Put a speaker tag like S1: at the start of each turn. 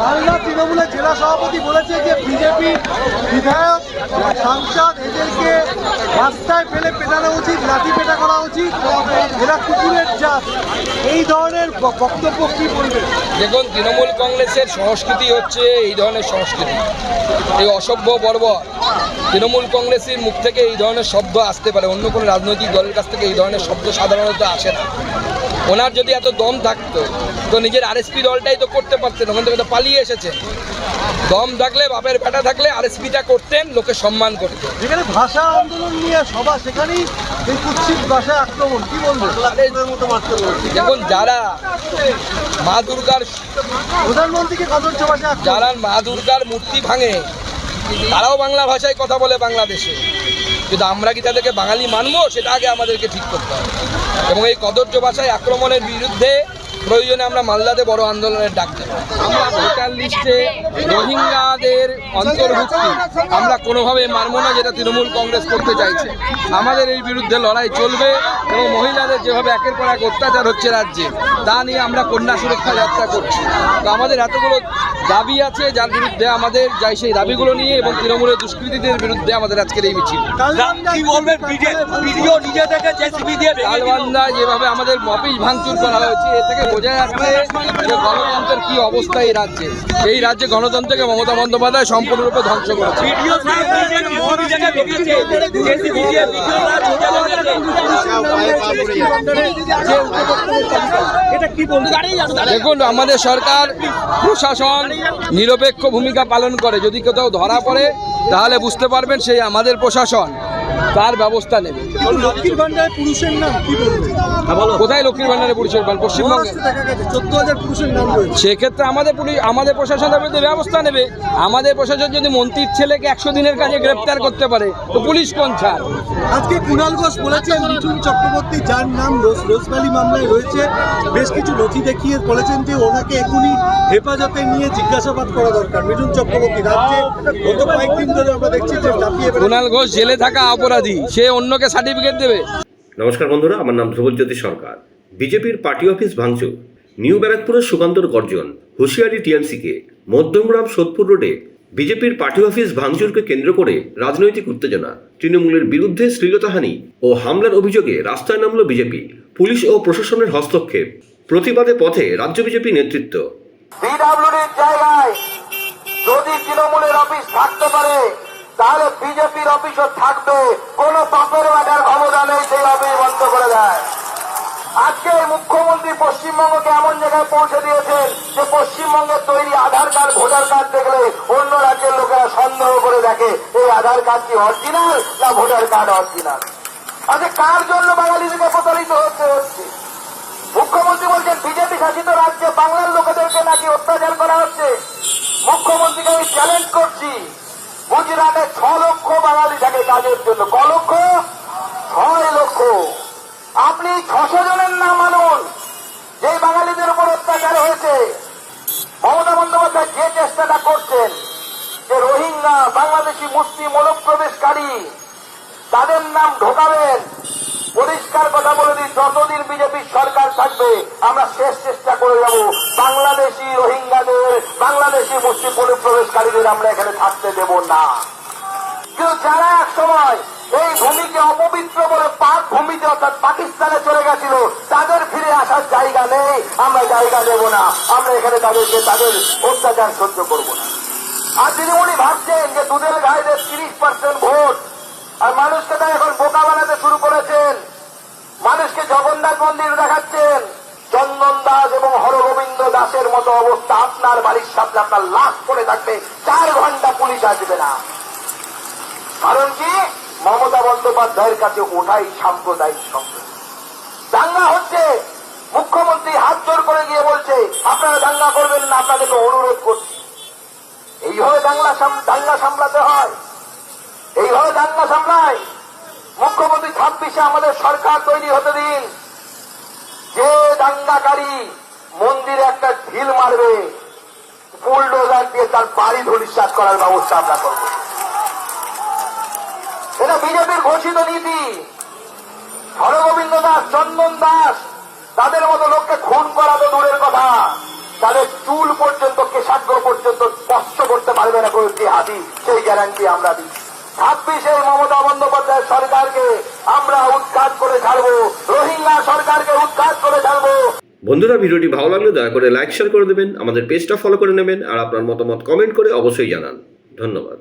S1: মালদা তৃণমূলের জেলা সভাপতি বলেছে যে বিজেপি বিধায়ক সাংসদ এদেরকে রাস্তায় ফেলে পেটানো উচিত, লাঠি পেটা করা উচিত। এরা কুকুরের জাত। এই ধরনের বক্তব্য কি বলবে?
S2: দেখুন, তৃণমূল কংগ্রেসের সংস্কৃতি হচ্ছে এই ধরনের সংস্কৃতি। এই অসভ্য বর্বর। তৃণমূল কংগ্রেসের মুখ থেকে এই ধরনের শব্দ আসতে পারে। অন্য কোনো রাজনৈতিক দলের কাছ থেকে এই ধরনের শব্দ সাধারণত আসে না। ওনার যদি এত দম থাকতো তো নিজের আর আরএসপি দলটাই তো করতে পারতেন ওখান থেকে তো পালিয়ে এসেছেন। দম থাকলে বাপের বেটা থাকলে আর আরএসপিটা করতেন লোকে সম্মান করতেন।
S1: যেখানে ভাষা আন্দোলন নিয়ে সভা সেখানেই এই কুৎসিত ভাষায় আক্রমণ কি বলব?
S2: দেখুন যারা মা দুর্গার
S1: প্রধানমন্ত্রীকে কদর্য ভাষায়
S2: যারা মা দুর্গার মূর্তি ভাঙে তারাও বাংলা ভাষায় কথা বলে বাংলাদেশে। কিন্তু আমরা কি তাদেরকে বাঙালি মানবো? সেটা আগে আমাদেরকে ঠিক করতে হবে। এবং এই কদর্য ভাষায় আক্রমণের বিরুদ্ধে প্রয়োজনে আমরা মালদাতে বড় আন্দোলনের ডাক দেব। আমরা ভোটার লিস্টে রোহিঙ্গাদের অন্তর্ভুক্তি। আমরা কোনোভাবে মানব না যেটা তৃণমূল কংগ্রেস করতে চাইছে। আমাদের এই বিরুদ্ধে লড়াই চলবে এবং মহিলাদের যেভাবে একের পর এক অত্যাচার হচ্ছে রাজ্যে, তা নিয়ে আমরা কন্যা সুরক্ষা যাত্রা করছি। তো আমাদের এতগুলো দাবি আছে যার বিরুদ্ধে আমাদের যাই সেই দাবিগুলো নিয়ে এবং তৃণমূলের দুষ্কৃতীদের বিরুদ্ধে আমাদের আজকের এই মিছিল। যেভাবে আমাদের অফিস ভাঙচুর করা হয়েছে এ থেকে বোঝা যাচ্ছে যে গণতন্ত্রের কি অবস্থা এই রাজ্যে। এই রাজ্যে গণতন্ত্রকে মমতা বন্দ্যোপাধ্যায় সম্পূর্ণরূপে ধ্বংস করেছে। দেখুন আমাদের সরকার প্রশাসন নিরপেক্ষ ভূমিকা পালন করে। যদি কোথাও ধরা পড়ে তাহলে বুঝতে পারবেন সেই আমাদের প্রশাসন। তার ব্যবস্থা নেবে?
S1: লক্ষ্মীর ভান্ডারে পুরুষের নাম কি
S2: কোথায় লক্ষ্মীর ভান্ডারে পুলিশের বান পশ্চিমবঙ্গে।
S1: চোদ্দ হাজার পুরুষের নাম
S2: সেক্ষেত্রে আমাদের পুলিশ আমাদের প্রশাসন তার বিরুদ্ধে ব্যবস্থা নেবে। আমাদের প্রশাসন যদি মন্ত্রীর ছেলেকে একশো দিনের কাজে গ্রেপ্তার করতে পারে তো পুলিশ কোন ছাড়?
S1: আজকে কুণাল ঘোষ বলেছেন মিঠুন চক্রবর্তী যার নাম রোজ রোজভ্যালি মামলায় রয়েছে। বেশ কিছু নথি দেখিয়ে বলেছেন যে ওনাকে এখনই হেফাজতে নিয়ে জিজ্ঞাসাবাদ করা দরকার। মিঠুন চক্রবর্তী রাজ্যে গত কয়েকদিন ধরে আমরা দেখছি যে
S2: কুণাল ঘোষ জেলে থাকা অপরাধী সে অন্যকে সার্টিফিকেট দেবে।
S3: নমস্কার বন্ধুরা আমার নাম ধ্রুবজ্যোতি সরকার। বিজেপির পার্টি অফিস ভাঙচুর। নিউ ব্যারাকপুরের সুকান্তর গর্জন হুঁশিয়ারি টিএমসিকে। মধ্যমগ্রাম সোদপুর রোডে বিজেপির পার্টি অফিস ভাঙচুরকে কেন্দ্র করে রাজনৈতিক উত্তেজনা। তৃণমূলের বিরুদ্ধে শ্লীলতাহানি ও হামলার অভিযোগে রাস্তায় নামল বিজেপি পুলিশ ও প্রশাসনের হস্তক্ষেপ। প্রতিবাদে পথে রাজ্য বিজেপি নেতৃত্ব।
S4: জায়গায় যদি তৃণমূলের অফিস থাকতে পারে তাহলে অফিসও থাকবে, কোন পাপের বাটার ক্ষমতা নেই সেই অফিস বন্ধ করে দেয়। আজকে মুখ্যমন্ত্রী পশ্চিমবঙ্গকে এমন জায়গায় পৌঁছে দিয়েছেন, যে পশ্চিমবঙ্গের তৈরি আধার কার্ড, ভোটার কার্ড দেখলে অন্য রাজ্যের লোকেরা সন্দেহ করে দেখে, এই আধার কার্ড কি অরিজিনাল না ভোটার কার্ড অরিজিনাল আচ্ছা কার জন্য বাঙালিদেরকে প্রতারিত হচ্ছে হচ্ছে? মুখ্যমন্ত্রী বলছেন, বিজেপি শাসিত রাজ্যে বাংলার লোকেদেরকে নাকি অত্যাচার করা হচ্ছে? মুখ্যমন্ত্রীকে আমি চ্যালেঞ্জ করছি। গুজরাটে ছ লক্ষ বাঙালি থাকে কাজের জন্য। ক লক্ষ ছয় লক্ষ। আপনি ছশো জনের নাম মানুন যেই বাঙালিদের উপর অত্যাচার হয়েছে, মমতা বন্দ্যোপাধ্যায় যে চেষ্টাটা করছেন, যে রোহিঙ্গা, বাংলাদেশি, মুসলিম, অনুপ্রবেশকারী, তাদের নাম ঢোকাবেন। পরিষ্কার কথা বলে দিই, যতদিন বিজেপির সরকার থাকবে, আমরা শেষ চেষ্টা করে যাব। বাংলাদেশি রোহিঙ্গাদের, বাংলাদেশি মুসলিম অনুপ্রবেশকারীদের আমরা এখানে থাকতে দেব না কিন্তু যারা এক সময় এই ভূমিকে অপবিত্র বলে পাক ভূমিতে অর্থাৎ পাকিস্তানে চলে গেছিল। তাদের ফিরে আসার জায়গা নেই। আমরা জায়গা দেব না। আমরা এখানে তাদেরকে, তাদের অত্যাচার সহ্য করব না। আর তিনি উনি ভাবছেন যে দুধের গায়েদের তিরিশ পার্সেন্ট ভোট। আর মানুষকে তারা এখন বোকা বানাতে শুরু করেছেন। মানুষকে জগন্নাথ মন্দির দেখাচ্ছেন। চন্দন দাস এবং হরগোবিন্দ দাসের মতো অবস্থা আপনার বাড়ির সামনে আপনার লাশ পড়ে থাকবে। চার ঘণ্টা পুলিশ আসবে না কারণ কি মমতা বন্দ্যোপাধ্যায়ের কাছে ওটাই সাম্প্রদায়িক সম্প্রদায় দাঙ্গা হচ্ছে, মুখ্যমন্ত্রী হাত জোর করে গিয়ে বলছে, আপনারা দাঙ্গা করবেন না, আপনাদেরকে অনুরোধ করছি। এইভাবে দাঙ্গা দাঙ্গা সামলাতে হয়। এইভাবে দাঙ্গা সামলায়। মুখ্যমন্ত্রী ছাব্বিশে আমাদের সরকার তৈরি হতে দিন। যে দাঙ্গাকারী মন্দিরে একটা ঢিল মারবে, বুলডোজার দিয়ে তার বাড়ি ধরিশ্বাস করার ব্যবস্থা আমরা করব। এটা বিজেপির ঘোষিত নীতি। হরগোবিন্দ দাস, চন্দন দাস, তাদের মতো লোককে খুন করা তো দূরের কথা। তাদের চুল পর্যন্ত, কেশাগ্র পর্যন্ত স্পষ্ট করতে পারবে না কয়েকটি হাতি সেই গ্যারান্টি আমরা দিই। ছাব্বিশে মমতা বন্দ্যোপাধ্যায় সরকারকে আমরা উৎখাত করে ছাড়বো। রোহিঙ্গা সরকারকে উৎখাত করে ছাড়বো।
S3: বন্ধুরা, ভিডিওটি ভালো লাগলে দয়া করে লাইক শেয়ার করে দেবেন। আমাদের পেজটা ফলো করে নেবেন। আর আপনার মতামত কমেন্ট করে অবশ্যই জানান। ধন্যবাদ।